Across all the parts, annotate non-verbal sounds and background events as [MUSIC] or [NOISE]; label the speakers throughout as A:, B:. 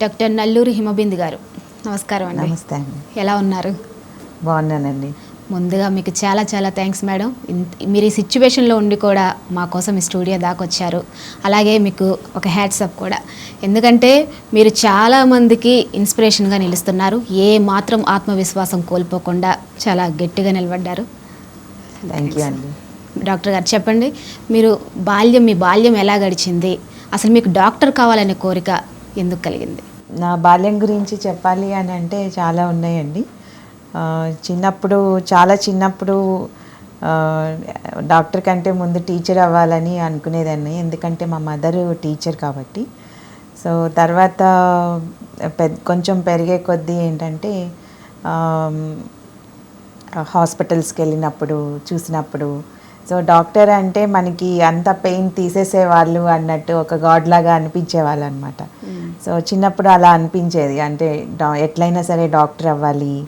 A: Doctor Nalluri Himabindu గారు. నమస్కారం అండి.
B: నమస్తే అండి.
A: ఎలా ఉన్నారు?
B: బాగున్నానండి.
A: ముందుగా మీకు చాలా చాలా థ్యాంక్స్ మేడం. ఇంత- మీరు ఈ సిచ్యువేషన్లో ఉండి కూడా మా కోసం ఈ స్టూడియో దాకా వచ్చారు అలాగే మీకు ఒక హ్యాట్సప్ కూడా. ఎందుకంటే మీరు చాలామందికి ఇన్స్పిరేషన్గా నిలుస్తున్నారు. ఏ మాత్రం ఆత్మవిశ్వాసం కోల్పోకుండా చాలా గట్టిగా నిలబడ్డారు.
B: థ్యాంక్ యూ అండి.
A: డాక్టర్ గారు చెప్పండి మీరు బాల్యం మీ బాల్యం ఎలా గడిచింది? అసలు మీకు డాక్టర్ కావాలనే కోరిక ఎందుకు కలిగింది?
B: నా బాల్యం గురించి చెప్పాలి అని అంటే చాలా ఉన్నాయండి. చిన్నప్పుడు చాలా చిన్నప్పుడు డాక్టర్ కంటే ముందు టీచర్ అవ్వాలని అనుకునేదాన్ని. ఎందుకంటే మా మదర్ టీచర్ కాబట్టి. సో తర్వాత పెద్ద కొంచెం పెరిగే కొద్దీ ఏంటంటే హాస్పిటల్స్కి వెళ్ళినప్పుడు చూసినప్పుడు సో డాక్టర్ అంటే మనకి అంత పెయిన్ తీసేసేవాళ్ళు అన్నట్టు ఒక గాడ్ లాగా అనిపించేవాళ్ళు అనమాట సో చిన్నప్పుడు అలా అనిపించేది. అంటే డా- ఎట్లయినా సరే డాక్టర్ అవ్వాలి.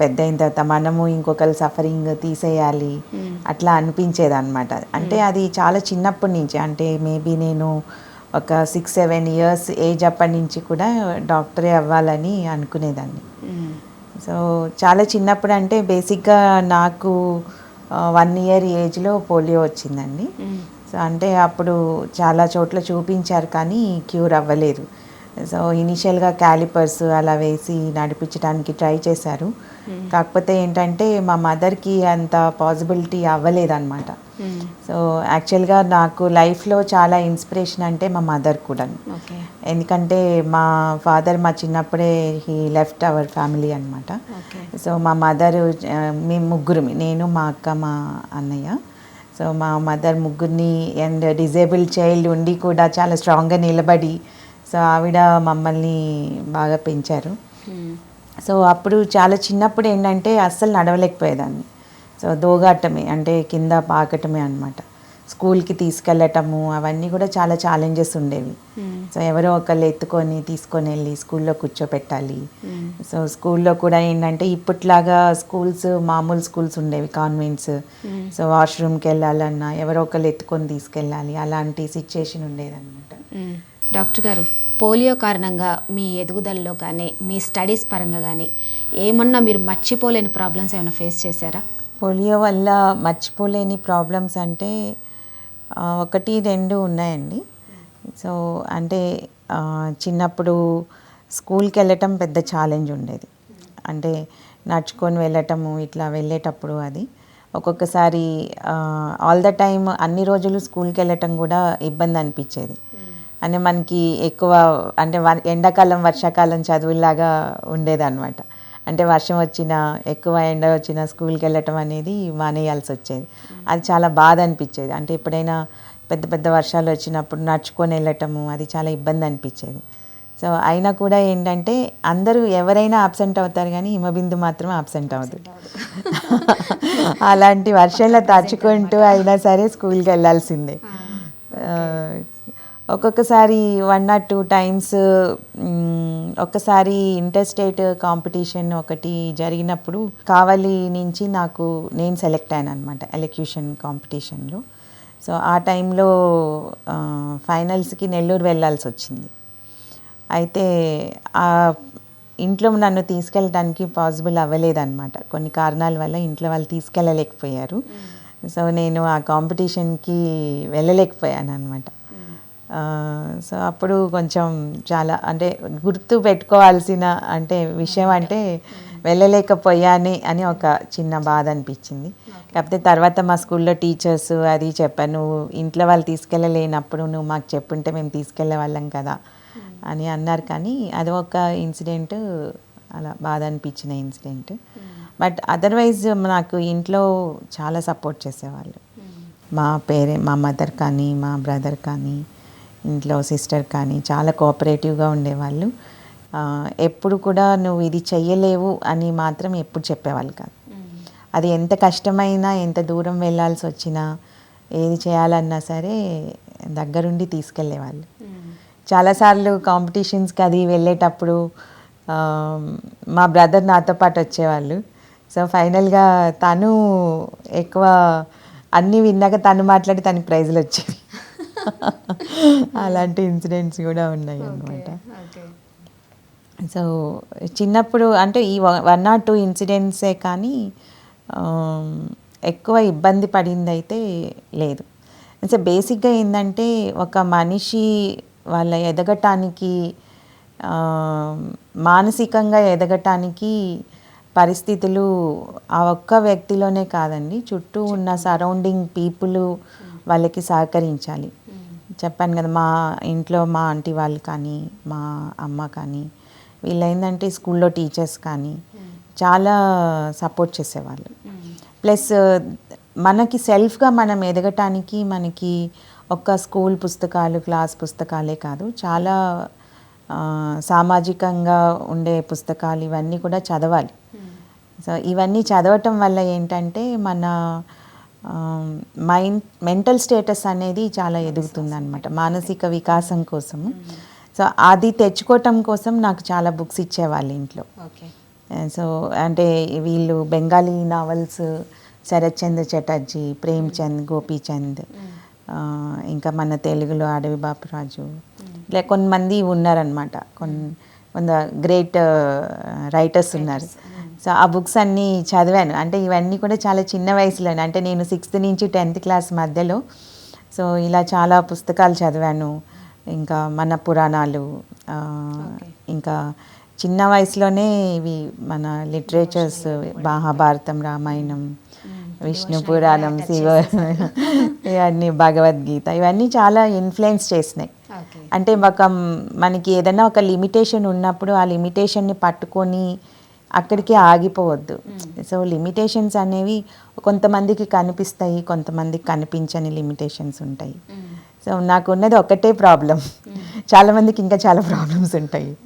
B: పెద్ద అయిన తర్వాత మనము ఇంకొకరి సఫరింగ్ తీసేయాలి. అట్లా అనిపించేది అనమాట అంటే అది చాలా చిన్నప్పటి నుంచి అంటే మేబీ నేను ఒక సిక్స్ సెవెన్ ఇయర్స్ ఏజ్ అప్పటి నుంచి కూడా డాక్టరే అవ్వాలని అనుకునేదాన్ని. సో చాలా చిన్నప్పుడు అంటే బేసిక్గా నాకు వన్ ఇయర్ ఏజ్లో పోలియో వచ్చిందండి. సో అంటే అప్పుడు చాలా చోట్ల చూపించారు కానీ క్యూర్ అవ్వలేదు. సో ఇనిషియల్గా క్యాలిపర్స్ అలా వేసి నడిపించడానికి ట్రై చేశారు. కాకపోతే ఏంటంటే మా మదర్కి అంత పాసిబిలిటీ అవ్వలేదన్నమాట. సో యాక్చువల్గా నాకు లైఫ్లో చాలా ఇన్స్పిరేషన్ అంటే మా మదర్ కూడా ఎందుకంటే మా ఫాదర్ మా చిన్నప్పుడే హీ లెఫ్ట్ అవర్ ఫ్యామిలీ అనమాట సో మా మదర్ మేము ముగ్గురు నేను మా అక్క మా అన్నయ్య. సో మా మదర్ ముగ్గురిని అండ్ డిజేబుల్ చైల్డ్ ఉండి కూడా చాలా స్ట్రాంగ్గా నిలబడి సో ఆవిడ మమ్మల్ని బాగా పెంచారు. సో అప్పుడు చాలా చిన్నప్పుడు ఏంటంటే అస్సలు నడవలేకపోయేదాన్ని. సో దోగాటమే అంటే కింద పాకటమే అనమాట స్కూల్కి తీసుకెళ్ళటము అవన్నీ కూడా చాలా ఛాలెంజెస్ ఉండేవి. సో ఎవరో ఒకళ్ళు ఎత్తుకొని తీసుకొని వెళ్ళి స్కూల్లో కూర్చోపెట్టాలి. సో స్కూల్లో కూడా ఏంటంటే ఇప్పట్లాగా స్కూల్స్ మామూలు స్కూల్స్ ఉండేవి కాన్వెంట్స్ సో వాష్రూమ్కి వెళ్ళాలన్నా ఎవరో ఒకళ్ళు ఎత్తుకొని తీసుకెళ్ళాలి. అలాంటి సిచ్యుయేషన్ ఉండేదన్నమాట.
A: డాక్టర్ గారు పోలియో కారణంగా మీ ఎదుగుదలలో కానీ మీ స్టడీస్ పరంగా కానీ ఏమన్నా మీరు మర్చిపోలేని ప్రాబ్లమ్స్ ఏమైనా ఫేస్ చేశారా?
B: పోలియో వల్ల మర్చిపోలేని ప్రాబ్లమ్స్ అంటే ఒకటి రెండు ఉన్నాయండి. సో అంటే చిన్నప్పుడు స్కూల్కి వెళ్ళటం పెద్ద ఛాలెంజ్ ఉండేది. అంటే నడుచుకొని వెళ్ళటము ఇట్లా వెళ్ళేటప్పుడు అది. ఒక్కొక్కసారి ఆల్ ద టైమ్ అన్ని రోజులు స్కూల్కి వెళ్ళటం కూడా ఇబ్బంది అనిపించేది. అంటే మనకి ఎక్కువ అంటే ఎండాకాలం వర్షాకాలం చదువులాగా ఉండేదన్నమాట. అంటే వర్షం వచ్చినా ఎక్కువ ఎండ వచ్చినా స్కూల్కి వెళ్ళటం అనేది మానేయాల్సి వచ్చేది. అది చాలా బాధ అనిపించేది. అంటే ఎప్పుడైనా పెద్ద పెద్ద వర్షాలు వచ్చినప్పుడు నడుచుకొని వెళ్ళటము అది చాలా ఇబ్బంది అనిపించేది. సో అయినా కూడా ఏంటంటే అందరూ ఎవరైనా అబ్సెంట్ అవుతారు కానీ హిమబిందు మాత్రం అబ్సెంట్ అవుతుంది [LAUGHS] అలాంటి వర్షంలో తడుచుకుంటూ అయినా సరే స్కూల్కి వెళ్ళాల్సిందే. ఒక్కొక్కసారి వన్ ఆర్ టూ టైమ్స్ ఒక్కసారి ఇంటర్ స్టేట్ కాంపిటీషన్ ఒకటి జరిగినప్పుడు కావలి నుంచి నాకు నేను సెలెక్ట్ అయ్యాను అనమాట ఎలక్యూషన్ కాంపిటీషన్లో సో ఆ టైంలో ఫైనల్స్కి నెల్లూరు వెళ్ళాల్సి వచ్చింది. అయితే ఆ ఇంట్లో నన్ను తీసుకెళ్ళడానికి పాసిబుల్ అవ్వలేదన్నమాట. కొన్ని కారణాల వల్ల ఇంట్లో వాళ్ళు తీసుకెళ్ళలేకపోయారు. సో నేను ఆ కాంపిటీషన్కి వెళ్ళలేకపోయాను అనమాట సో అప్పుడు కొంచెం చాలా అంటే గుర్తు పెట్టుకోవాల్సిన అంటే విషయం అంటే వెళ్ళలేకపోయానే అని ఒక చిన్న బాధ అనిపించింది. కాకపోతే తర్వాత మా స్కూల్లో టీచర్స్ అది చెప్పాను నువ్వు ఇంట్లో వాళ్ళు తీసుకెళ్ళలేనప్పుడు నువ్వు మాకు చెప్పుంటే మేము తీసుకెళ్ళే వాళ్ళం కదా అని అన్నారు. కానీ అది ఒక ఇన్సిడెంట్ అలా బాధ అనిపించిన ఇన్సిడెంట్. బట్ అదర్వైజ్ నాకు ఇంట్లో చాలా సపోర్ట్ చేసేవాళ్ళు. మా పేరే మా మదర్ కానీ మా బ్రదర్ కానీ ఇంట్లో సిస్టర్ కానీ చాలా కోఆపరేటివ్గా ఉండేవాళ్ళు. ఎప్పుడు కూడా నువ్వు ఇది చెయ్యలేవు అని మాత్రం ఎప్పుడు చెప్పేవాళ్ళు కాదు. అది ఎంత కష్టమైనా ఎంత దూరం వెళ్ళాల్సి వచ్చినా ఏది చేయాలన్నా సరే దగ్గరుండి తీసుకెళ్ళేవాళ్ళు. చాలాసార్లు కాంపిటీషన్స్కి అది వెళ్ళేటప్పుడు మా బ్రదర్ నాతో పాటు వచ్చేవాళ్ళు. సో ఫైనల్గా తను ఎక్కువ అన్నీ విన్నాక తను మాట్లాడి తనకి ప్రైజ్లు వచ్చేవి. అలాంటి ఇన్సిడెంట్స్ కూడా ఉన్నాయి అన్నమాట. సో చిన్నప్పుడు అంటే ఈ వన్ ఆర్ టూ ఇన్సిడెంట్సే కానీ ఎక్కువ ఇబ్బంది పడింది అయితే లేదు. సో బేసిక్గా ఏంటంటే ఒక మనిషి వాళ్ళ ఎదగటానికి మానసికంగా ఎదగటానికి పరిస్థితులు ఆ ఒక్క వ్యక్తిలోనే కాదండి. చుట్టూ ఉన్న సరౌండింగ్ పీపుల్ వాళ్ళకి సహకరించాలి. చెప్పాను కదా మా ఇంట్లో మా ఆంటీ వాళ్ళు కానీ మా అమ్మ కానీ వీళ్ళు ఏంటంటే స్కూల్లో టీచర్స్ కానీ చాలా సపోర్ట్ చేసేవాళ్ళు. ప్లస్ మనకి సెల్ఫ్గా మనం ఎదగటానికి మనకి ఒక్క స్కూల్ పుస్తకాలు క్లాస్ పుస్తకాలే కాదు చాలా సామాజికంగా ఉండే పుస్తకాలు ఇవన్నీ కూడా చదవాలి. సో ఇవన్నీ చదవటం వల్ల ఏంటంటే మన మైండ్ మెంటల్ స్టేటస్ అనేది చాలా ఎదుగుతుంది అనమాట మానసిక వికాసం కోసము సో అది తెచ్చుకోవటం కోసం నాకు చాలా బుక్స్ ఇచ్చేవాళ్ళు ఇంట్లో. సో అంటే వీళ్ళు బెంగాలీ నావల్స్ శరత్చంద్ర చటర్జీ ప్రేమ్చంద్ గోపీచంద్ ఇంకా మన తెలుగులో అడవి బాపురాజు. ఇలా కొంతమంది ఉన్నారనమాట కొన్ని కొంత గ్రేట్ రైటర్స్ ఉన్నారు. సో ఆ బుక్స్ అన్నీ చదివాను. అంటే ఇవన్నీ కూడా చాలా చిన్న వయసులోనే. అంటే నేను సిక్స్త్ నుంచి టెన్త్ క్లాస్ మధ్యలో. సో ఇలా చాలా పుస్తకాలు చదివాను. ఇంకా మన పురాణాలు ఇంకా చిన్న వయసులోనే ఇవి మన లిటరేచర్స్ మహాభారతం రామాయణం విష్ణు పురాణం శివ [LAUGHS] ఇవన్నీ భగవద్గీత. ఇవన్నీ చాలా ఇన్ఫ్లుయెన్స్ చేసినాయి. అంటే ఒక మనకి ఏదైనా ఒక లిమిటేషన్ ఉన్నప్పుడు ఆ లిమిటేషన్ని పట్టుకొని అక్కడికి ఆగిపోవద్దు. సో లిమిటేషన్స్ అనేవి కొంతమందికి కనిపిస్తాయి కొంతమందికి కనిపించని లిమిటేషన్స్ ఉంటాయి. సో నాకు ఉన్నది ఒకటే ప్రాబ్లం చాలామందికి ఇంకా చాలా ప్రాబ్లమ్స్ ఉంటాయి.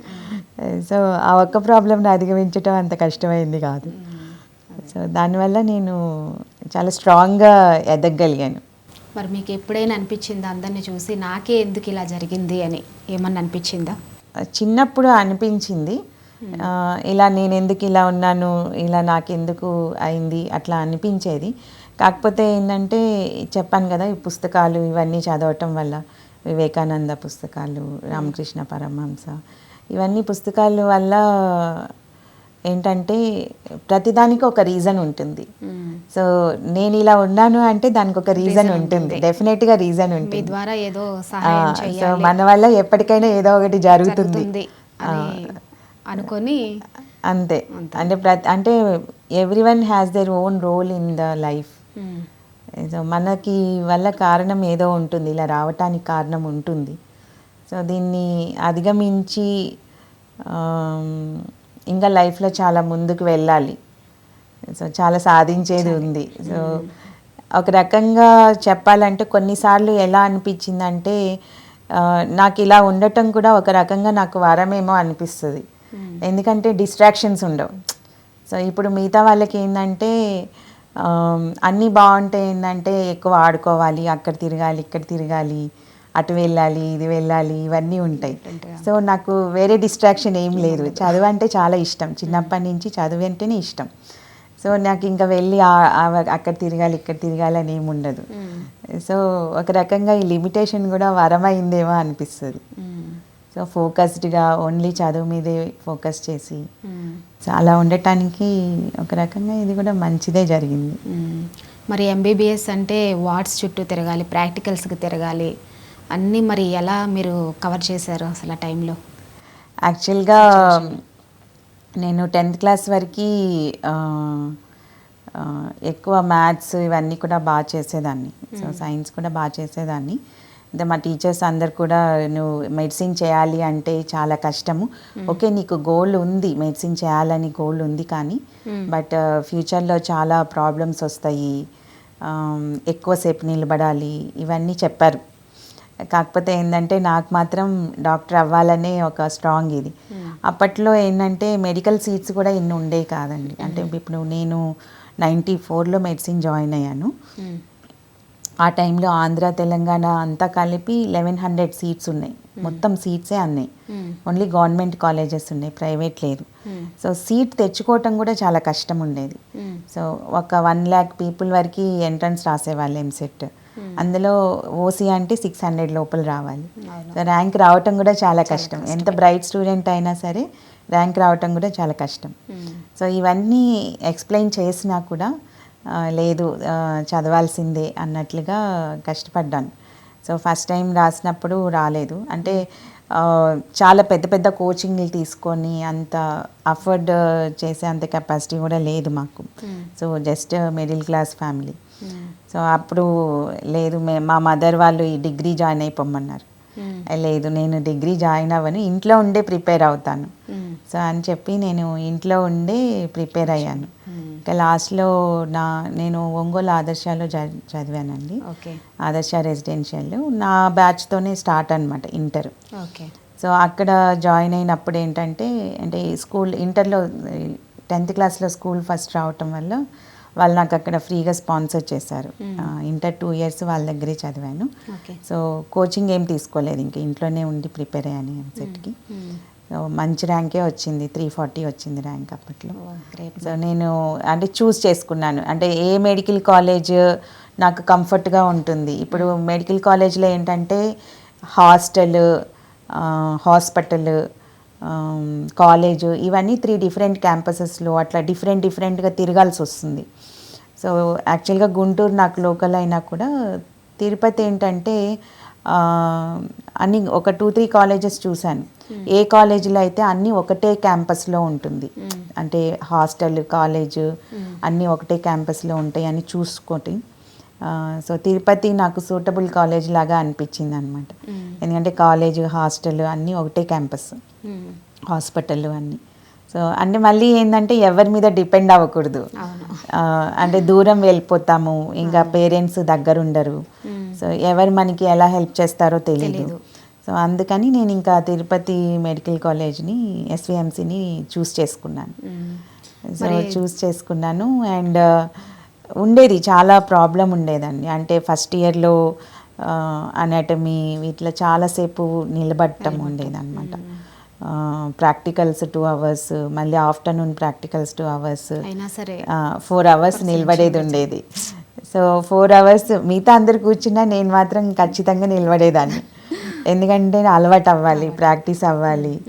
B: సో ఆ ఒక్క ప్రాబ్లమ్ని అధిగమించడం అంత కష్టమైంది కాదు. సో దానివల్ల నేను చాలా స్ట్రాంగ్గా ఎదగగలిగాను
A: మరి మీకు ఎప్పుడైనా అనిపించిందా అందరిని చూసి నాకే ఎందుకు ఇలా జరిగింది అని? ఏమన్నా అనిపించిందా?
B: చిన్నప్పుడు అనిపించింది. ఇలా నేను ఎందుకు ఇలా ఉన్నాను ఇలా నాకెందుకు అయింది అట్లా అనిపించేది. కాకపోతే ఏంటంటే చెప్పాను కదా ఈ పుస్తకాలు ఇవన్నీ చదవటం వల్ల వివేకానంద పుస్తకాలు రామకృష్ణ పరమహంస ఇవన్నీ పుస్తకాల వల్ల ఏంటంటే ప్రతిదానికి ఒక రీజన్ ఉంటుంది. సో నేను ఇలా ఉన్నాను అంటే దానికి ఒక రీజన్ ఉంటుంది. డెఫినెట్గా రీజన్
A: మీ
B: ఉంటుంది.
A: ద్వారా ఏదో
B: సో మన వల్ల ఎప్పటికైనా ఏదో ఒకటి జరుగుతుంది.
A: అనుకొని
B: అంతే. అంటే ప్రతి అంటే every one has their own role in the life. So మనకి వల్ల కారణం ఏదో ఉంటుంది ఇలా రావటానికి కారణం ఉంటుంది. సో దీన్ని అధిగమించి ఇంకా లైఫ్లో చాలా ముందుకు వెళ్ళాలి. సో చాలా సాధించేది ఉంది. సో ఒక రకంగా చెప్పాలంటే కొన్నిసార్లు ఎలా అనిపించిందంటే నాకు ఇలా ఉండటం కూడా ఒక రకంగా నాకు వరమేమో అనిపిస్తుంది. ఎందుకంటే డిస్ట్రాక్షన్స్ ఉండవు. సో ఇప్పుడు మిగతా వాళ్ళకి ఏంటంటే అన్నీ బాగుంటాయి ఏంటంటే ఎక్కువ ఆడుకోవాలి అక్కడ తిరగాలి ఇక్కడ తిరగాలి అటు వెళ్ళాలి ఇది వెళ్ళాలి ఇవన్నీ ఉంటాయి. సో నాకు వేరే డిస్ట్రాక్షన్ ఏం లేదు. చదువు అంటే చాలా ఇష్టం. చిన్నప్పటి నుంచి చదువు అంటేనే ఇష్టం. సో నాకు ఇంకా వెళ్ళి అక్కడ తిరగాలి ఇక్కడ తిరగాలి అని ఏమి ఉండదు. సో ఒక రకంగా ఈ లిమిటేషన్ కూడా వరమైందేమో అనిపిస్తుంది. సో ఫోకస్డ్గా ఓన్లీ చదువు మీదే ఫోకస్ చేసి. సో అలా ఉండటానికి ఒక రకంగా ఇది కూడా మంచిదే జరిగింది.
A: మరి ఎంబీబీఎస్ అంటే వార్డ్స్ చుట్టూ తిరగాలి ప్రాక్టికల్స్కి తిరగాలి అన్నీ మరి ఎలా మీరు కవర్ చేశారు అసలు ఆ టైంలో?
B: యాక్చువల్గా నేను టెన్త్ క్లాస్ వరకు ఎక్కువ మ్యాథ్స్ ఇవన్నీ కూడా బాగా చేసేదాన్ని. సో సైన్స్ కూడా బాగా చేసేదాన్ని. మా టీచర్స్ అందరు కూడా నువ్వు మెడిసిన్ చేయాలి అంటే చాలా కష్టము. ఓకే నీకు గోల్ ఉంది మెడిసిన్ చేయాలని గోల్ ఉంది కానీ బట్ ఫ్యూచర్లో చాలా ప్రాబ్లమ్స్ వస్తాయి. ఎక్కువసేపు నిలబడాలి ఇవన్నీ చెప్పారు. కాకపోతే ఏంటంటే నాకు మాత్రం డాక్టర్ అవ్వాలనే ఒక స్ట్రాంగ్ ఇది. అప్పట్లో ఏంటంటే మెడికల్ సీట్స్ కూడా ఇన్ని ఉండేవి కాదండి. అంటే ఇప్పుడు నేను నైంటీ ఫోర్లో మెడిసిన్ జాయిన్ అయ్యాను. ఆ టైంలో ఆంధ్ర తెలంగాణ అంతా కలిపి లెవెన్ హండ్రెడ్ సీట్స్ ఉన్నాయి. మొత్తం సీట్సే అన్నాయి. ఓన్లీ గవర్నమెంట్ కాలేజెస్ ఉన్నాయి ప్రైవేట్ లేదు. సో సీట్ తెచ్చుకోవటం కూడా చాలా కష్టం ఉండేది. సో ఒక వన్ ల్యాక్ పీపుల్ వరకు ఎంట్రన్స్ రాసేవాళ్ళు ఎంసెట్ అందులో ఓసీ అంటే సిక్స్ హండ్రెడ్ లోపల రావాలి. సో ర్యాంక్ రావటం కూడా చాలా కష్టం. ఎంత బ్రైట్ స్టూడెంట్ అయినా సరే ర్యాంక్ రావటం కూడా చాలా కష్టం. సో ఇవన్నీ ఎక్స్ప్లెయిన్ చేసినా కూడా లేదు చదవాల్సిందే అన్నట్లుగా కష్టపడ్డాను. సో ఫస్ట్ టైం రాసినప్పుడు రాలేదు. అంటే చాలా పెద్ద పెద్ద కోచింగ్లు తీసుకొని అంత అఫోర్డ్ చేసే అంత కెపాసిటీ కూడా లేదు మాకు. So just middle class family. So అప్పుడు లేదు మే మా మదర్ వాళ్ళు ఈ డిగ్రీ జాయిన్ అయిపోమన్నారు లేదు నేను డిగ్రీ జాయిన్ అవ్వను ఇంట్లో ఉండే ప్రిపేర్ అవుతాను. సో అని చెప్పి నేను ఇంట్లో ఉండే ప్రిపేర్ అయ్యాను. ఇంకా లాస్ట్లో నా నేను ఒంగోలు ఆదర్శాలో చ- చదివానండి.
A: ఓకే.
B: ఆదర్శ రెసిడెన్షియల్ నా బ్యాచ్తోనే స్టార్ట్ అనమాట ఇంటర్.
A: ఓకే.
B: సో అక్కడ జాయిన్ అయినప్పుడు ఏంటంటే అంటే స్కూల్ ఇంటర్లో టెన్త్ క్లాస్లో స్కూల్ ఫస్ట్ రావటం వల్ల వాళ్ళు నాకు అక్కడ ఫ్రీగా స్పాన్సర్ చేశారు. ఆ, ఇంటర్ టూ ఇయర్స్ వాళ్ళ దగ్గరే చదివాను. సో కోచింగ్ ఏం తీసుకోలేదు ఇంకా ఇంట్లోనే ఉండి ప్రిపేర్ అయ్యాను ఎంసెట్కి సో మంచి ర్యాంకే వచ్చింది త్రీ ఫార్టీ వచ్చింది ర్యాంక్ అప్పట్లో.
A: గ్రేట్
B: సో నేను అంటే చూస్ చేసుకున్నాను. అంటే ఏ మెడికల్ కాలేజ్ నాకు కంఫర్ట్గా ఉంటుంది. ఇప్పుడు మెడికల్ కాలేజ్లో ఏంటంటే హాస్టల్ హాస్పిటల్ కాలేజ్ ఇవన్నీ త్రీ డిఫరెంట్ క్యాంపసెస్లో అట్లా డిఫరెంట్ డిఫరెంట్గా తిరగాల్సి వస్తుంది. సో యాక్చువల్గా గుంటూరు నాకు లోకల్ అయినా కూడా తిరుపతి ఏంటంటే అన్ని ఒక టూ త్రీ కాలేజెస్ చూశాను. ఏ కాలేజీలో అయితే అన్నీ ఒకటే క్యాంపస్లో ఉంటుంది. అంటే హాస్టల్ కాలేజ్ అన్నీ ఒకటే క్యాంపస్లో ఉంటాయి అని చూసుకొని ఆ, సో తిరుపతి నాకు సూటబుల్ కాలేజ్ లాగా అనిపించింది అనమాట ఎందుకంటే కాలేజ్ హాస్టల్ అన్నీ ఒకటే క్యాంపస్ హాస్పిటల్ అన్నీ. సో అంటే మళ్ళీ ఏంటంటే ఎవరి మీద డిపెండ్ అవ్వకూడదు. అంటే దూరం వెళ్ళిపోతాము ఇంకా పేరెంట్స్ దగ్గర ఉండరు సో ఎవరు మనకి ఎలా హెల్ప్ చేస్తారో తెలియదు. సో అందుకని నేను ఇంకా తిరుపతి మెడికల్ కాలేజ్ని ఎస్విఎంసిని చూస్ చేసుకున్నాను. సో చూస్ చేసుకున్నాను. అండ్ ఉండేది చాలా ప్రాబ్లం ఉండేదండి. అంటే ఫస్ట్ ఇయర్లో అనటమీ వీటిలో చాలాసేపు నిలబడటం ఉండేదన్నమాట. ప్రాక్టికల్స్ టూ అవర్స్ మళ్ళీ ఆఫ్టర్నూన్ ప్రాక్టికల్స్ టూ అవర్స్
A: అయినా సరే.
B: ఫోర్ అవర్స్ నిలబడేది ఉండేది. సో ఫోర్ అవర్స్ మిగతా అందరు కూర్చున్నా నేను మాత్రం ఖచ్చితంగా నిలబడేదాన్ని. [LAUGHS] ఎందుకంటే అలవాటు అవ్వాలి ప్రాక్టీస్ అవ్వాలి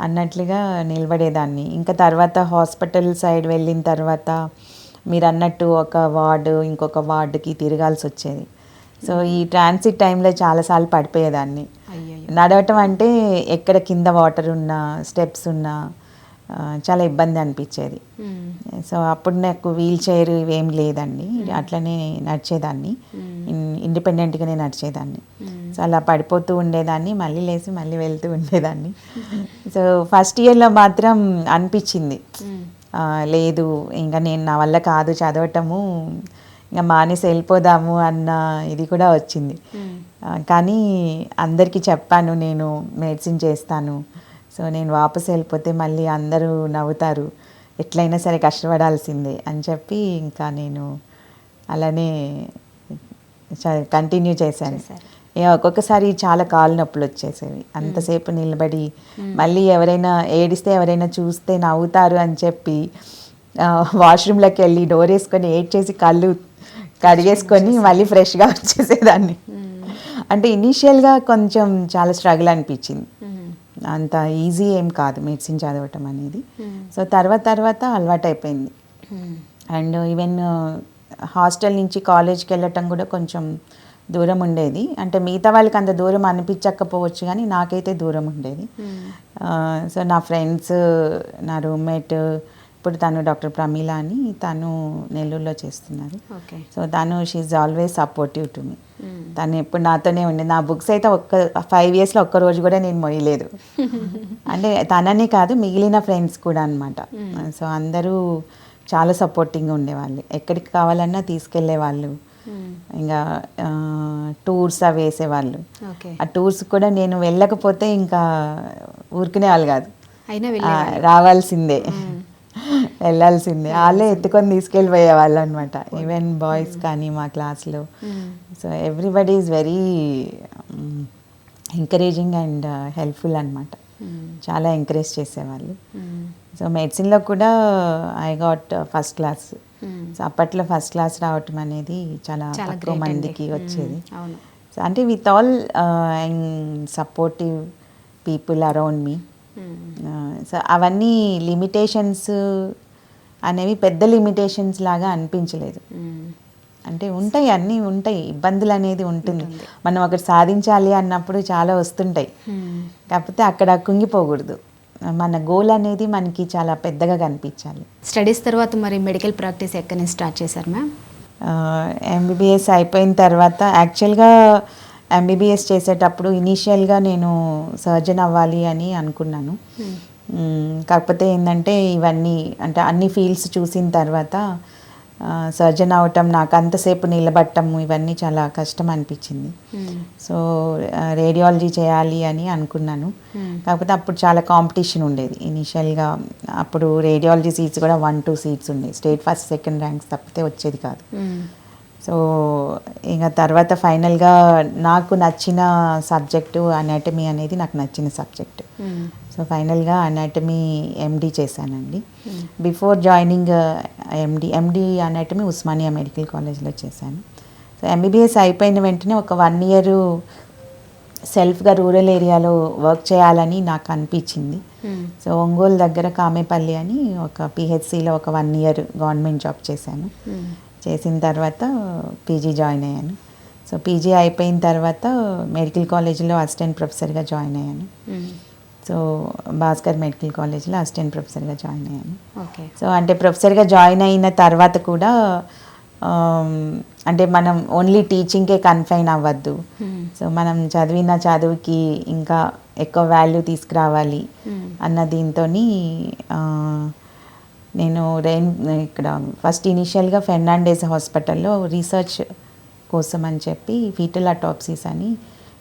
B: అన్నట్లుగా నిలబడేదాన్ని. ఇంకా తర్వాత హాస్పిటల్ సైడ్ వెళ్ళిన తర్వాత మీరు అన్నట్టు ఒక వార్డు ఇంకొక వార్డుకి తిరగాల్సి వచ్చేది. సో ఈ ట్రాన్సిట్ టైంలో చాలాసార్లు పడిపోయేదాన్ని. నడవటం అంటే ఎక్కడ కింద వాటర్ ఉన్నా స్టెప్స్ ఉన్నా చాలా ఇబ్బంది అనిపించేది. సో అప్పుడు నాకు వీల్ చైర్ ఇవేం లేదండి. అట్లనే నడిచేదాన్ని. ఇండిపెండెంట్గానే నడిచేదాన్ని. సో అలా పడిపోతూ ఉండేదాన్ని మళ్ళీ లేచి మళ్ళీ వెళ్తూ ఉండేదాన్ని. సో ఫస్ట్ ఇయర్లో మాత్రం అనిపించింది. లేదు ఇంకా నేను నా వల్ల కాదు చదవటము. ఇంకా మానేసి వెళ్ళిపోదాము అన్న ఇది కూడా వచ్చింది. కానీ అందరికీ చెప్పాను నేను మెడిసిన్ చేస్తాను. సో నేను వాపస్ వెళ్ళిపోతే మళ్ళీ అందరూ నవ్వుతారు ఎట్లయినా సరే కష్టపడాల్సిందే అని చెప్పి ఇంకా నేను అలానే కంటిన్యూ చేశాను. ఒక్కొక్కసారి చాలా కాలు నొప్పులు వచ్చేసేవి. అంతసేపు నిలబడి మళ్ళీ ఎవరైనా ఏడిస్తే ఎవరైనా చూస్తే నవ్వుతారు అని చెప్పి వాష్రూమ్లోకి వెళ్ళి డోర్ వేసుకొని ఏడ్ చేసి కళ్ళు కడిగేసుకొని మళ్ళీ ఫ్రెష్గా వచ్చేసేదాన్ని. అంటే ఇనీషియల్గా కొంచెం చాలా స్ట్రగుల్ అనిపించింది. అంత ఈజీ ఏం కాదు మెడిసిన్ చదవటం అనేది. సో తర్వాత తర్వాత అలవాటు అయిపోయింది అండ్ ఈవెన్ హాస్టల్ నుంచి కాలేజ్కి వెళ్ళటం కూడా కొంచెం దూరం ఉండేది. అంటే మిగతా వాళ్ళకి అంత దూరం అనిపించకపోవచ్చు కానీ నాకైతే దూరం ఉండేది. సో నా ఫ్రెండ్స్ నా రూమ్మేట్ ఇప్పుడు తను డాక్టర్ ప్రమీల అని తను నెల్లూరులో చేస్తున్నారు. సో తను she always supportive to me తను ఎప్పుడు నాతోనే ఉండే. నా బుక్స్ అయితే ఒక్క ఫైవ్ ఇయర్స్లో ఒక్క రోజు కూడా నేను మొయ్యలేదు. [LAUGHS] అంటే తననే కాదు మిగిలిన ఫ్రెండ్స్ కూడా అనమాట సో అందరూ చాలా సపోర్టింగ్గా ఉండేవాళ్ళు. ఎక్కడికి కావాలన్నా తీసుకెళ్ళే వాళ్ళు ఇంకా టూర్స్ అవి వేసేవాళ్ళు. ఆ టూర్స్ కూడా నేను వెళ్ళకపోతే ఇంకా ఊరుకునే వాళ్ళు కాదు. రావాల్సిందే. వెళ్ళాల్సిందే. వాళ్ళే ఎత్తుకొని తీసుకెళ్ళిపోయే వాళ్ళు అనమాట ఈవెన్ బాయ్స్ కానీ మా క్లాస్లో so everybody is very encouraging and helpful అనమాట చాలా ఎంకరేజ్ చేసేవాళ్ళు. సో మెడిసిన్లో కూడా I got first class so అప్పట్లో ఫస్ట్ క్లాస్ రావటం అనేది చాలా తక్కువ
A: అండి.
B: మందికి వచ్చేది.
A: మ్మ్. అవును.
B: సో అంటే with all supportive people around me. So అవన్నీ లిమిటేషన్స్ అనేవి పెద్ద లిమిటేషన్స్ లాగా అనిపించలేదు. అంటే ఉంటాయి అన్నీ ఉంటాయి ఇబ్బందులు అనేది ఉంటుంది. మనం ఒకటి సాధించాలి అన్నప్పుడు చాలా వస్తుంటాయి. కాకపోతే అక్కడ కుంగిపోకూడదు. మన గోల్ అనేది మనకి చాలా పెద్దగా కనిపించాలి.
A: స్టడీస్ తర్వాత మరి మెడికల్ ప్రాక్టీస్ ఎక్కడి నుంచి స్టార్ట్ చేశారు మ్యామ్?
B: ఎంబీబీఎస్ అయిపోయిన తర్వాత యాక్చువల్గా ఎంబీబీఎస్ చేసేటప్పుడు ఇనీషియల్గా నేను సర్జన్ అవ్వాలి అని అనుకున్నాను. మ్మ్, కాకపోతే ఏంటంటే ఇవన్నీ అంటే అన్ని ఫీల్డ్స్ చూసిన తర్వాత సర్జన్ అవటం నాకు అంతసేపు నిలబట్టం ఇవన్నీ చాలా కష్టం అనిపించింది.
A: మ్మ్.
B: సో రేడియాలజీ చేయాలి అని అనుకున్నాను.
A: మ్మ్.
B: కాకపోతే అప్పుడు చాలా కాంపిటీషన్ ఉండేది. ఇనిషియల్గా అప్పుడు రేడియాలజీ సీట్స్ కూడా వన్ టూ సీట్స్ ఉండేవి స్టేట్ ఫస్ట్ సెకండ్ ర్యాంక్స్ తప్పితే వచ్చేది కాదు. సో ఇంకా తర్వాత ఫైనల్గా నాకు నచ్చిన సబ్జెక్టు అనాటమీ అనేది నాకు నచ్చిన సబ్జెక్టు
A: మ్మ్.
B: సో ఫైనల్గా అనాటమీ ఎండి చేశానండి before joining MD MD anatomy Osmania medical కాలేజ్లో చేశాను సో ఎంబీబీఎస్ అయిపోయిన వెంటనే ఒక వన్ ఇయర్ సెల్ఫ్గా రూరల్ ఏరియాలో వర్క్ చేయాలని నాకు అనిపించింది. సో ఒంగోలు దగ్గర కామేపల్లి అని ఒక పిహెచ్సిలో ఒక వన్ ఇయర్ గవర్నమెంట్ జాబ్ చేశాను
A: మ్మ్.
B: చేసిన తర్వాత పీజీ జాయిన్ అయ్యాను సో పీజీ అయిపోయిన తర్వాత మెడికల్ కాలేజీలో అసిస్టెంట్ ప్రొఫెసర్గా జాయిన్ అయ్యాను. సో భాస్కర్ మెడికల్ కాలేజ్లో అసిస్టెంట్ ప్రొఫెసర్గా జాయిన్ అయ్యాను
A: ఓకే
B: సో అంటే ప్రొఫెసర్గా జాయిన్ అయిన తర్వాత కూడా అంటే మనం ఓన్లీ టీచింగ్కే కన్ఫైన్ అవ్వద్దు. సో మనం చదివిన చదువుకి ఇంకా ఎక్కువ వాల్యూ తీసుకురావాలి. అన్న దీంతో నేను రెయిన్ ఇక్కడ ఫస్ట్ ఇనిషియల్గా ఫెర్నాండేస్ హాస్పిటల్లో రీసెర్చ్ కోసం అని చెప్పి ఫీటల్ అటాప్సీస్ అని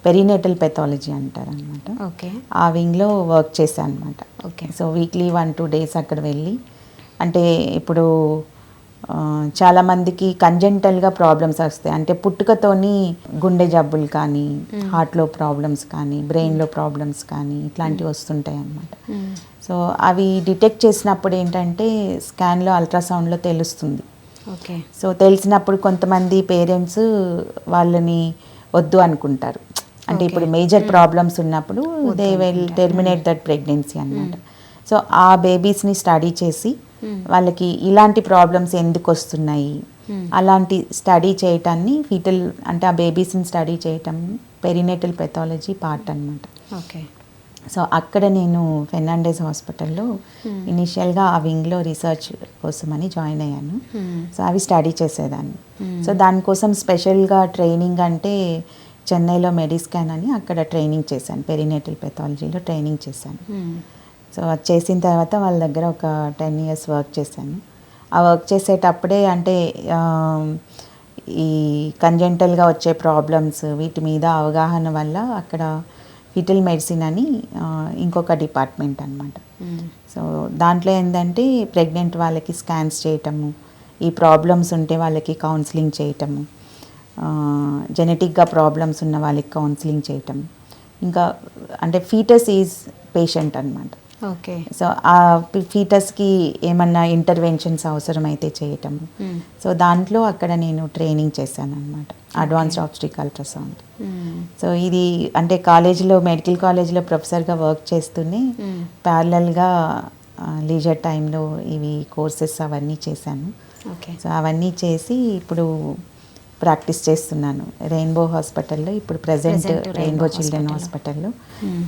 B: పెరినేటల్ పెథాలజీ అంటారు అనమాట
A: ఓకే.
B: ఆ వింగ్లో వర్క్ చేశాను అనమాట
A: okay.
B: So weekly one two days అక్కడ వెళ్ళి అంటే ఇప్పుడు చాలామందికి కంజెంటల్గా ప్రాబ్లమ్స్ వస్తాయి. అంటే పుట్టుకతోని గుండె జబ్బులు కానీ హార్ట్లో ప్రాబ్లమ్స్ కానీ బ్రెయిన్లో ప్రాబ్లమ్స్ కానీ ఇట్లాంటివి వస్తుంటాయి అన్నమాట. సో అవి డిటెక్ట్ చేసినప్పుడు ఏంటంటే స్కాన్లో అల్ట్రాసౌండ్లో తెలుస్తుంది.
A: ఓకే.
B: సో తెలిసినప్పుడు కొంతమంది పేరెంట్స్ వాళ్ళని వద్దు అనుకుంటారు. అంటే. ఇప్పుడు మేజర్ ప్రాబ్లమ్స్ ఉన్నప్పుడు they will terminate that pregnancy అన్నమాట. సో ఆ బేబీస్ని స్టడీ చేసి. వాళ్ళకి ఇలాంటి ప్రాబ్లమ్స్ ఎందుకు వస్తున్నాయి
A: Hmm.
B: అలాంటి స్టడీ చేయటాన్ని ఫీటల్ అంటే ఆ బేబీస్ని స్టడీ చేయటం పెరినేటల్ పెథాలజీ పార్ట్ అన్నమాట
A: ఓకే
B: సో అక్కడ నేను ఫెర్నాండెస్ హాస్పిటల్లో
A: Hmm.
B: ఇనీషియల్గా ఆ వింగ్లో రీసెర్చ్ కోసమని జాయిన్ అయ్యాను. సో అవి స్టడీ చేసేదాన్ని
A: Hmm.
B: సో దానికోసం స్పెషల్గా ట్రైనింగ్ అంటే చెన్నైలో మెడిస్కాన్ అని అక్కడ ట్రైనింగ్ చేశాను పెరినేటల్ పెథాలజీలో ట్రైనింగ్ చేశాను. సో అది చేసిన తర్వాత వాళ్ళ దగ్గర ఒక టెన్ ఇయర్స్ వర్క్ చేశాను. ఆ వర్క్ చేసేటప్పుడే అంటే ఈ కంజెంటల్గా వచ్చే ప్రాబ్లమ్స్ వీటి మీద అవగాహన వల్ల అక్కడ ఫిటల్ మెడిసిన్ అని ఇంకొక డిపార్ట్మెంట్ అనమాట. సో దాంట్లో ఏంటంటే ప్రెగ్నెంట్ వాళ్ళకి స్కాన్స్ చేయటము ఈ ప్రాబ్లమ్స్ ఉంటే వాళ్ళకి కౌన్సిలింగ్ చేయటము జెనెటిక్గా ప్రాబ్లమ్స్ ఉన్న వాళ్ళకి కౌన్సిలింగ్ చేయటం. ఇంకా అంటే ఫీటస్ ఈజ్ పేషెంట్ అనమాట
A: ఓకే.
B: సో ఆ ఫీటస్కి ఏమన్నా ఇంటర్వెన్షన్స్ అవసరమైతే చేయటము
A: మ్మ్.
B: సో దాంట్లో అక్కడ నేను ట్రైనింగ్ చేశాను అనమాట అడ్వాన్స్డ్ ఆప్స్టిక్ అల్ట్రాసౌండ్. సో ఇది అంటే కాలేజీలో మెడికల్ కాలేజీలో ప్రొఫెసర్గా వర్క్ చేస్తూనే. ప్యారలల్గా లీజర్ టైంలో ఇవి కోర్సెస్ అవన్నీ చేశాను.
A: ఓకే.
B: సో అవన్నీ చేసి ఇప్పుడు ప్రాక్టీస్ చేస్తున్నాను రెయిన్బో హాస్పిటల్లో ఇప్పుడు ప్రజెంట్ రెయిన్బో చిల్డ్రన్. హాస్పిటల్లో.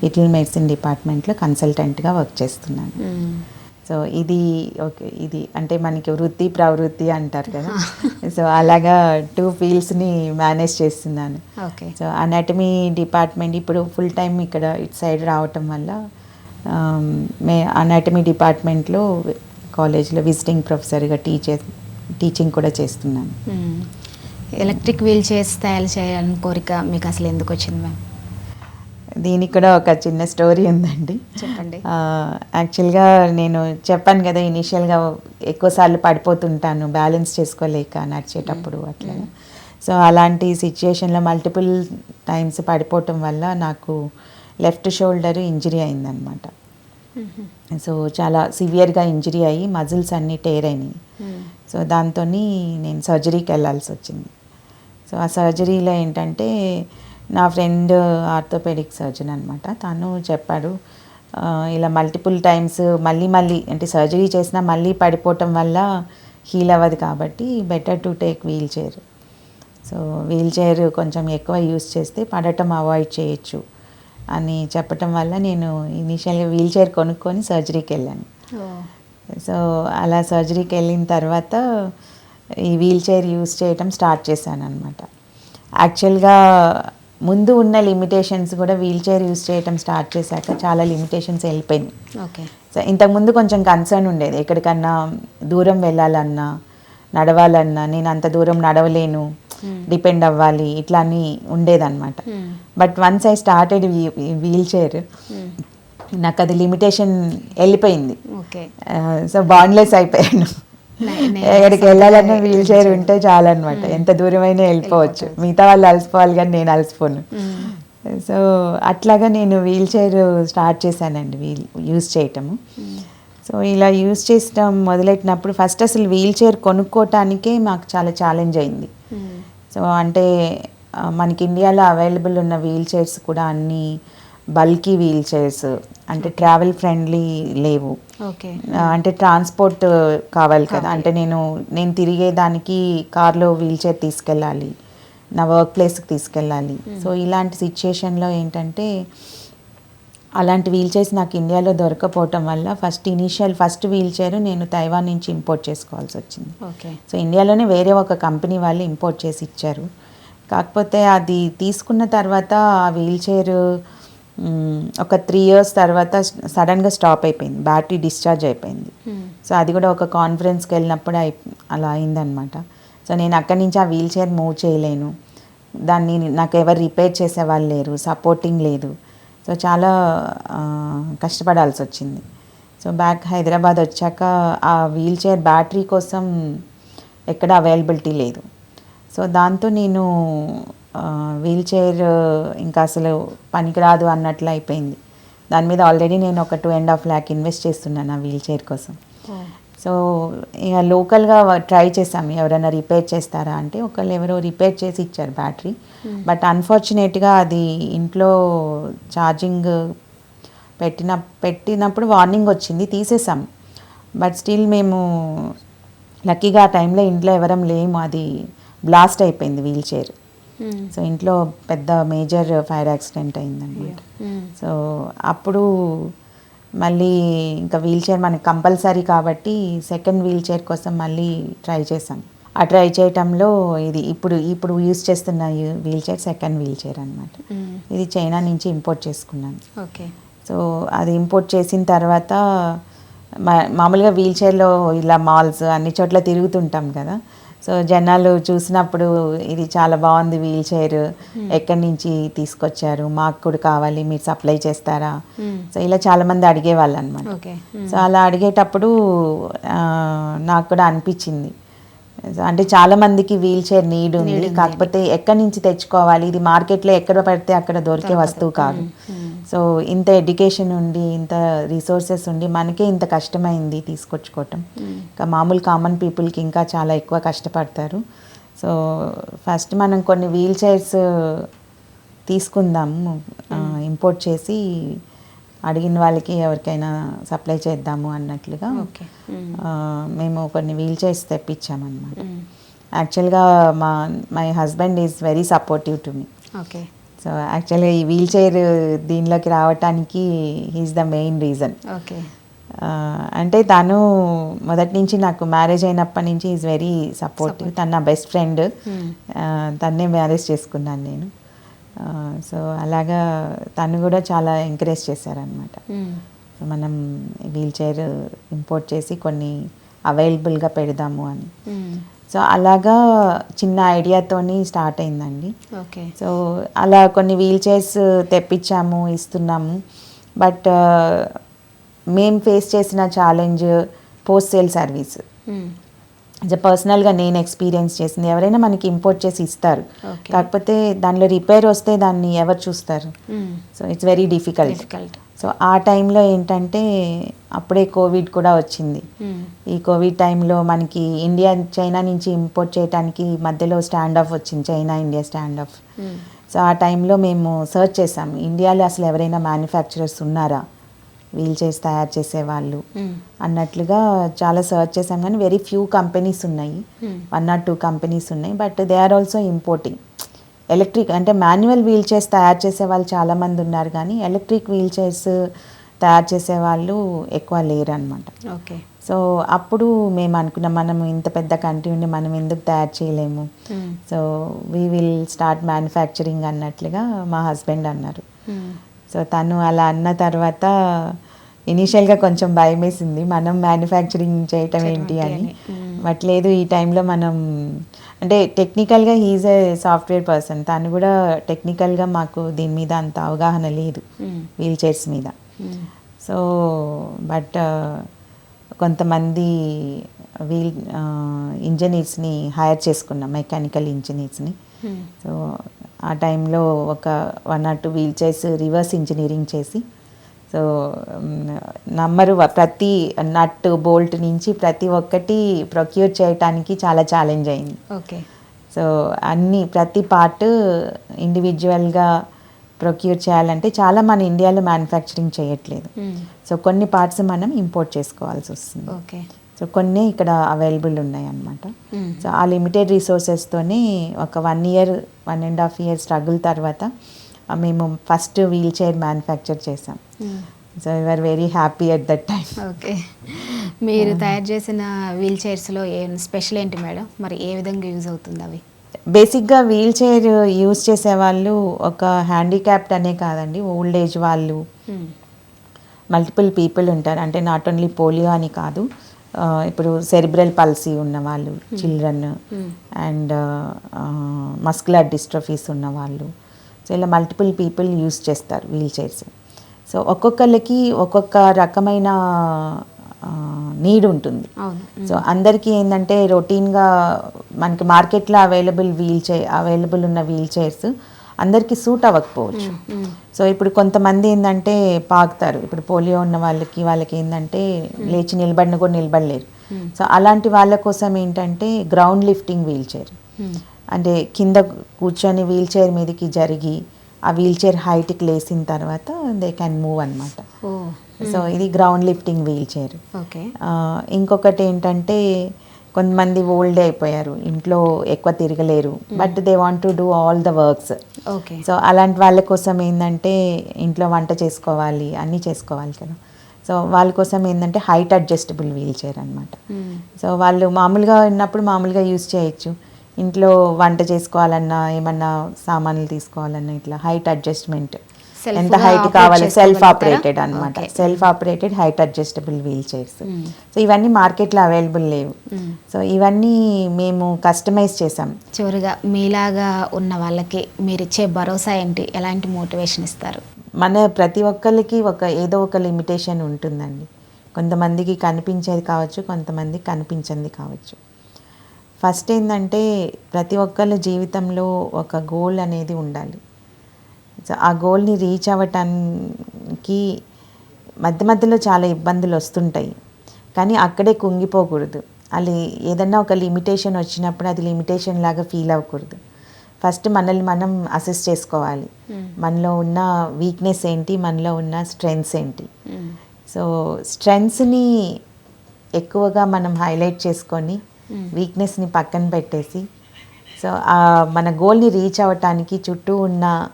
B: లిటిల్ మెడిసిన్ డిపార్ట్మెంట్లో కన్సల్టెంట్గా వర్క్ చేస్తున్నాను. సో ఇది ఓకే ఇది అంటే మనకి వృత్తి ప్రవృత్తి అంటారు కదా [LAUGHS] సో అలాగా టూ ఫీల్డ్స్ని మేనేజ్ చేస్తున్నాను
A: ఓకే
B: సో అనాటమీ డిపార్ట్మెంట్ ఇప్పుడు ఫుల్ టైం ఇక్కడ ఇటు సైడ్ రావటం వల్ల మే అనాటమీ డిపార్ట్మెంట్లో కాలేజ్లో విజిటింగ్ ప్రొఫెసర్గా టీచర్ టీచింగ్ కూడా చేస్తున్నాను.
A: ఎలక్ట్రిక్ వీల్ చైర్స్ తయారు చేయాలని కోరిక మీకు అసలు ఎందుకు వచ్చింది మ్యామ్?
B: దీనికి కూడా ఒక చిన్న స్టోరీ ఉందండి.
A: చెప్పండి.
B: యాక్చువల్గా నేను చెప్పాను కదా ఇనీషియల్గా ఎక్కువసార్లు పడిపోతుంటాను బ్యాలెన్స్ చేసుకోలేక నడిచేటప్పుడు అట్లా. సో అలాంటి సిచ్యుయేషన్లో మల్టిపుల్ టైమ్స్ పడిపోవటం వల్ల నాకు లెఫ్ట్ షోల్డర్ ఇంజరీ అయిందనమాట. సో చాలా సివియర్గా ఇంజరీ అయ్యి మజిల్స్ అన్నీ టేర్ అయినాయి. సో దాంతో నేను సర్జరీకి వెళ్ళాల్సి వచ్చింది. సో ఆ సర్జరీలో ఏంటంటే నా ఫ్రెండ్ ఆర్థోపెడిక్ సర్జన్ అనమాట తను చెప్పాడు "ఆ, ఇలా మల్టిపుల్ టైమ్స్ మళ్ళీ మళ్ళీ అంటే సర్జరీ చేసినా మళ్ళీ పడిపోవటం వల్ల హీల్ అవ్వదు కాబట్టి better to take wheelchair. So wheelchair కొంచెం ఎక్కువ యూస్ చేస్తే పడటం అవాయిడ్ చేయొచ్చు అని చెప్పటం వల్ల నేను ఇనీషియల్గా వీల్ చైర్ కొనుక్కొని సర్జరీకి వెళ్ళాను. సో అలా సర్జరీకి వెళ్ళిన తర్వాత ఈ వీల్ చైర్ యూస్ చేయటం స్టార్ట్ చేశాను అనమాట యాక్చువల్గా ముందు ఉన్న లిమిటేషన్స్ కూడా వీల్ చైర్ యూస్ చేయటం స్టార్ట్ చేశాక చాలా లిమిటేషన్స్ వెళ్ళిపోయినాయి.
A: ఓకే.
B: సో ఇంతకుముందు కొంచెం కన్సర్న్ ఉండేది. ఎక్కడికన్నా దూరం వెళ్ళాలన్నా నడవాలన్నా నేను అంత దూరం నడవలేను డిపెండ్ అవ్వాలి ఇట్లా అని ఉండేదన్నమాట. But once I started wheelchair నాకు అది లిమిటేషన్ వెళ్ళిపోయింది.
A: ఓకే.
B: సో బాండ్లెస్ అయిపోయాను. [LAUGHS] ఎక్కడికి వెళ్ళాలన్నా వీల్ చైర్ ఉంటే చాలన్నమాట. ఎంత దూరమైనా వెళ్ళిపోవచ్చు. మిగతా వాళ్ళు అలసిపోవాలి కానీ నేను అలసిపోను. సో అట్లాగా నేను వీల్ చైర్ స్టార్ట్ చేశానండి వీల్ యూజ్ చేయటము. సో ఇలా యూజ్ చేసడం మొదలెట్టినప్పుడు ఫస్ట్ అసలు వీల్ చైర్ కొనుక్కోవటానికే మాకు చాలా ఛాలెంజ్ అయింది. సో అంటే మనకి ఇండియాలో అవైలబుల్ ఉన్న వీల్ చైర్స్ కూడా అన్ని బల్కీ వీల్ చైర్స్ అంటే ట్రావెల్ ఫ్రెండ్లీ లేవు. అంటే ట్రాన్స్పోర్ట్ కావాలి కదా. అంటే నేను నేను తిరిగేదానికి కార్లో వీల్ చైర్ తీసుకెళ్ళాలి. నా వర్క్ ప్లేస్కి తీసుకెళ్ళాలి. సో ఇలాంటి సిచ్యుయేషన్లో ఏంటంటే అలాంటి వీల్ చైర్స్ నాకు ఇండియాలో దొరకపోవటం వల్ల first initial first wheel chair నేను తైవాన్ నుంచి ఇంపోర్ట్ చేసుకోవాల్సి వచ్చింది.
A: ఓకే
B: సో ఇండియాలోనే వేరే ఒక కంపెనీ వాళ్ళు ఇంపోర్ట్ చేసి ఇచ్చారు. కాకపోతే అది తీసుకున్న తర్వాత ఆ వీల్ చైర్ ఒక త్రీ ఇయర్స్ తర్వాత సడన్గా స్టాప్ అయిపోయింది. బ్యాటరీ డిశ్చార్జ్ అయిపోయింది. సో అది కూడా ఒక కాన్ఫరెన్స్కి వెళ్ళినప్పుడు అయి అలా అయిందనమాట సో నేను అక్కడి నుంచి ఆ వీల్ చైర్ మూవ్ చేయలేను. దాన్ని నాకు ఎవరు రిపేర్ చేసే వాళ్ళు లేరు. సపోర్టింగ్ లేదు. సో చాలా కష్టపడాల్సి వచ్చింది. సో బ్యాక్ హైదరాబాద్ వచ్చాక ఆ వీల్ చైర్ బ్యాటరీ కోసం ఎక్కడ అవైలబిలిటీ లేదు. సో దాంతో నేను వీల్ చైర్ ఇంకా అసలు పనికిరాదు అన్నట్లు అయిపోయింది. దాని మీద ఆల్రెడీ నేను ఒక two and half lakh invest చేస్తున్నాను ఆ వీల్ చైర్ కోసం. సో ఇక లోకల్గా ట్రై చేసాం. ఎవరైనా రిపేర్ చేస్తారా అంటే ఒకళ్ళు ఎవరో రిపేర్ చేసి ఇచ్చారు బ్యాటరీ. బట్ అన్ఫార్చునేట్గా అది ఇంట్లో ఛార్జింగ్ పెట్టిన పెట్టినప్పుడు వార్నింగ్ వచ్చింది తీసేసాం. బట్ స్టిల్ మేము లక్కీగా ఆ టైంలో ఇంట్లో ఎవరం లేము. అది బ్లాస్ట్ అయిపోయింది వీల్ చైర్. సో ఇంట్లో పెద్ద మేజర్ ఫైర్ యాక్సిడెంట్ అయిందన్నమాట. సో అప్పుడు మళ్ళీ ఇంకా వీల్ చైర్ మనకి కంపల్సరీ కాబట్టి సెకండ్ వీల్ చైర్ కోసం మళ్ళీ ట్రై చేశాం. ఆ ట్రై చేయటంలో ఇది ఇప్పుడు ఇప్పుడు యూస్ చేస్తున్న wheel chair second wheel chair అనమాట ఇది చైనా నుంచి ఇంపోర్ట్ చేసుకున్నాను.
A: ఓకే
B: సో అది ఇంపోర్ట్ చేసిన తర్వాత మామూలుగా వీల్ చైర్లో ఇలా మాల్స్ అన్ని చోట్ల తిరుగుతుంటాం కదా. సో జనాలు చూసినప్పుడు ఇది చాలా బాగుంది వీల్ చైర్. ఎక్కడి నుంచి తీసుకొచ్చారు? మాకు కూడా కావాలి మీరు సప్లై చేస్తారా? సో ఇలా చాలామంది అడిగేవాళ్ళు అనమాట
A: ఓకే
B: సో అలా అడిగేటప్పుడు నాకు కూడా అనిపించింది. అంటే చాలా మందికి వీల్ చైర్ నీడ్ ఉంది. కాకపోతే ఎక్కడి నుంచి తెచ్చుకోవాలి? ఇది మార్కెట్లో ఎక్కడ పడితే అక్కడ దొరికే వస్తువు కాదు. సో ఇంత ఎడ్యుకేషన్ ఉండి ఇంత రిసోర్సెస్ ఉండి మనకే ఇంత కష్టమైంది తీసుకొచ్చుకోవటం. ఇంకా మామూలు కామన్ పీపుల్కి ఇంకా చాలా ఎక్కువ కష్టపడతారు. సో ఫస్ట్ మనం కొన్ని వీల్ చైర్స్ తీసుకుందాము ఇంపోర్ట్ చేసి అడిగిన వాళ్ళకి ఎవరికైనా సప్లై చేద్దాము అన్నట్లుగా
A: ఓకే.
B: ఆ, మేము కొన్ని వీల్ చైర్స్ తెప్పించామన్నమాట. యాక్చువల్గా మా my husband is very supportive to me.
A: Okay.
B: So యాక్చువల్గా ఈ వీల్ చైర్ దీనిలోకి రావటానికి he's the main reason
A: okay
B: అంటే తను మొదటి నుంచి నాకు మ్యారేజ్ అయినప్పటి నుంచి ఈజ్ వెరీ సపోర్టివ్ తను నా బెస్ట్ ఫ్రెండ్ తన్నే మ్యారేజ్ చేసుకున్నాను నేను. సో అలాగా తను కూడా చాలా ఎంకరేజ్ చేశారనమాట సో మనం వీల్ చైర్ ఇంపోర్ట్ చేసి కొన్ని అవైలబుల్గా పెడదాము అని. సో అలాగా చిన్న ఐడియాతోని స్టార్ట్ అయిందండి.
A: ఓకే
B: సో అలా కొన్ని వీల్ చైర్స్ తెప్పించాము ఇస్తున్నాము. బట్ మేము ఫేస్ చేసిన ఛాలెంజ్ పోస్ట్ సేల్ సర్వీస్ పర్సనల్గా నేను ఎక్స్పీరియన్స్ చేసింది. ఎవరైనా మనకి ఇంపోర్ట్ చేసి ఇస్తారు. కాకపోతే దానిలో రిపేర్ వస్తే దాన్ని ఎవరు చూస్తారు? So it's very difficult
A: difficult
B: so ఆ టైంలో ఏంటంటే అప్పుడే కోవిడ్ కూడా వచ్చింది. ఈ కోవిడ్ టైంలో మనకి ఇండియా చైనా నుంచి ఇంపోర్ట్ చేయడానికి మధ్యలో స్టాండ్ ఆఫ్ వచ్చింది. China India stand off. So ఆ టైంలో మేము సర్చ్ చేసాం. ఇండియాలో అసలు ఎవరైనా మ్యానుఫ్యాక్చరర్స్ ఉన్నారా? వీల్ చైర్స్ తయారు చేసేవాళ్ళు. అన్నట్లుగా చాలా సర్చ్ చేసాం. కానీ వెరీ ఫ్యూ కంపెనీస్ ఉన్నాయి. వన్ ఆర్ టూ కంపెనీస్ ఉన్నాయి. But they are also importing electric అంటే మాన్యువల్ వీల్ చైర్స్ తయారు చేసే వాళ్ళు చాలామంది ఉన్నారు కానీ ఎలక్ట్రిక్ వీల్ చైర్స్ తయారు చేసే వాళ్ళు ఎక్కువ లేరు అనమాట
A: ఓకే
B: సో అప్పుడు మేము అనుకున్నాం మనం ఇంత పెద్ద కంట్రీ ఉండి మనం ఎందుకు తయారు చేయలేము
A: మ్మ్.
B: So we will start manufacturing అన్నట్లుగా మా హస్బెండ్ అన్నారు
A: మ్మ్.
B: సో తను అలా అన్న తర్వాత ఇనీషియల్గా కొంచెం భయం వేసింది మనం మ్యానుఫ్యాక్చరింగ్ చేయటం ఏంటి అని
A: మ్మ్.
B: బట్ లేదు ఈ టైంలో మనం అంటే టెక్నికల్గా హీజ్ ఏ సాఫ్ట్వేర్ పర్సన్ తను కూడా టెక్నికల్గా మాకు దీని మీద అంత అవగాహన లేదు. వీల్ చైర్స్ మీద. సో బట్ కొంతమంది వీల్ ఇంజనీర్స్ని హైర్ చేసుకున్నాం మెకానికల్ ఇంజనీర్స్ని. సో ఆ టైంలో ఒక one or two wheel chairs reverse engineering చేసి సో నంబరు ప్రతి నట్ బోల్ట్ నుంచి ప్రతి ఒక్కటి ప్రొక్యూర్ చేయటానికి చాలా ఛాలెంజ్ అయింది.
A: ఓకే.
B: సో అన్ని ప్రతి పార్ట్ ఇండివిజువల్గా ప్రొక్యూర్ చేయాలంటే చాలా మన ఇండియాలో మ్యానుఫ్యాక్చరింగ్ చేయట్లేదు. సో కొన్ని పార్ట్స్ మనం ఇంపోర్ట్ చేసుకోవాల్సి వస్తుంది.
A: ఓకే.
B: సో కొన్ని ఇక్కడ అవైలబుల్ ఉన్నాయి అన్నమాట. సో ఆ లిమిటెడ్ రిసోర్సెస్తోనే ఒక one year one and half year struggle తర్వాత మేము ఫస్ట్ వీల్ చైర్ మ్యానుఫ్యాక్చర్ చేసాం. So are very happy at that time
A: okay మీరు తయారు చేసిన వీల్ చైర్స్లో ఏం స్పెషల్ ఏంటి మేడం? మరి ఏ విధంగా యూజ్ అవుతుంది అవి?
B: బేసిక్గా వీల్ చైర్ యూజ్ చేసే వాళ్ళు ఒక హ్యాండిక్యాప్డ్ అనే కాదండి ఓల్డ్ ఏజ్ వాళ్ళు. మల్టిపుల్ పీపుల్ ఉంటారు. అంటే నాట్ ఓన్లీ పోలియో అని కాదు ఇప్పుడు సెరిబ్రల్ పల్సీ ఉన్న వాళ్ళు చిల్డ్రన్. అండ్ మస్కులర్ డిస్ట్రఫీస్ ఉన్న వాళ్ళు. సో ఇలా మల్టిపుల్ పీపుల్ యూస్ చేస్తారు వీల్ చైర్స్ సో ఒక్కొక్కరికి ఒక్కొక్క రకమైన నీడ్ ఉంటుంది. సో అందరికీ ఏంటంటే రొటీన్గా మనకి మార్కెట్లో అవైలబుల్ వీల్ చైర్ అవైలబుల్ ఉన్న వీల్ చైర్స్ అందరికీ సూట్ అవ్వకపోవచ్చు. సో ఇప్పుడు కొంతమంది ఏంటంటే పాకుతారు. ఇప్పుడు పోలియో ఉన్న వాళ్ళకి వాళ్ళకి ఏంటంటే లేచి నిలబడిన కూడా నిలబడలేరు. సో అలాంటి వాళ్ళ కోసం ఏంటంటే గ్రౌండ్ లిఫ్టింగ్ వీల్ చైర్. అంటే కింద కూర్చొని వీల్ చైర్ మీదకి జరిగి ఆ వీల్ చైర్ హైట్కి లేసిన తర్వాత దే క్యాన్ మూవ్ అనమాట సో ఇది ground lifting wheel chair.
A: Okay.
B: ఇంకొకటి ఏంటంటే కొంతమంది ఓల్డ్ అయిపోయారు ఇంట్లో ఎక్కువ తిరగలేరు but they want to do all the works
A: okay.
B: So అలాంటి వాళ్ళ కోసం ఏంటంటే ఇంట్లో వంట చేసుకోవాలి అన్నీ చేసుకోవాలి కదా. సో వాళ్ళ కోసం ఏంటంటే హైట్ అడ్జస్టబుల్ వీల్ చైర్ అనమాట. సో వాళ్ళు మామూలుగా ఉన్నప్పుడు మామూలుగా యూస్ చేయొచ్చు. ఇంట్లో వంట చేసుకోవాలన్నా ఏమన్నా సామాన్లు తీసుకోవాలన్నా ఇట్లా హైట్ అడ్జస్ట్మెంట్ ఎంత హైట్ కావాలి? సెల్ఫ్? ఆపరేటెడ్ అనమాట. Self operated height adjustable wheel chairs. So ఇవన్నీ మార్కెట్లో అవైలబుల్ లేవు. సో ఇవన్నీ మేము కస్టమైజ్ చేసాం
A: చివరిగా మీలాగా ఉన్న వాళ్ళకి మీరు ఇచ్చే భరోసా ఏంటి? ఎలాంటి మోటివేషన్ ఇస్తారు?
B: మన ప్రతి ఒక్కరికి ఒక ఏదో ఒక లిమిటేషన్ ఉంటుందండి. కొంతమందికి కనిపించేది కావచ్చు కొంతమందికి కనిపించింది కావచ్చు. ఫస్ట్ ఏంటంటే ప్రతి ఒక్కళ్ళ జీవితంలో ఒక గోల్ అనేది ఉండాలి. సో ఆ గోల్ని రీచ్ అవ్వటానికి మధ్య మధ్యలో చాలా ఇబ్బందులు వస్తుంటాయి. కానీ అక్కడే కుంగిపోకూడదు. అది ఏదన్నా ఒక లిమిటేషన్ వచ్చినప్పుడు అది లిమిటేషన్ లాగా ఫీల్ అవ్వకూడదు. ఫస్ట్ మనల్ని మనం అసెస్ చేసుకోవాలి. మనలో ఉన్న వీక్నెస్ ఏంటి? మనలో ఉన్న స్ట్రెంగ్స్ ఏంటి. సో స్ట్రెంగ్స్ని ఎక్కువగా మనం హైలైట్ చేసుకొని వీక్నెస్ని పక్కన పెట్టేసి. సో మన గోల్ని రీచ్ అవ్వటానికి చుట్టూ ఉన్న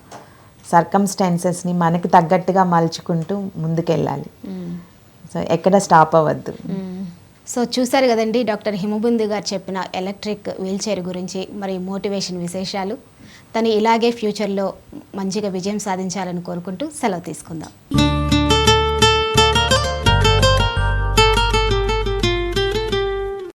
B: సర్కమ్స్టాన్సెస్ని మనకి తగ్గట్టుగా మలుచుకుంటూ ముందుకెళ్ళాలి. సో ఎక్కడ స్టాప్ అవ్వద్దు.
A: Hmm. సో చూశారు కదండి డాక్టర్ హిమబిందు గారు చెప్పిన ఎలక్ట్రిక్ వీల్ చైర్ గురించి మరి మోటివేషన్ విశేషాలు. తను ఇలాగే ఫ్యూచర్లో మంచిగా విజయం సాధించాలని కోరుకుంటూ సెలవు తీసుకుందాం.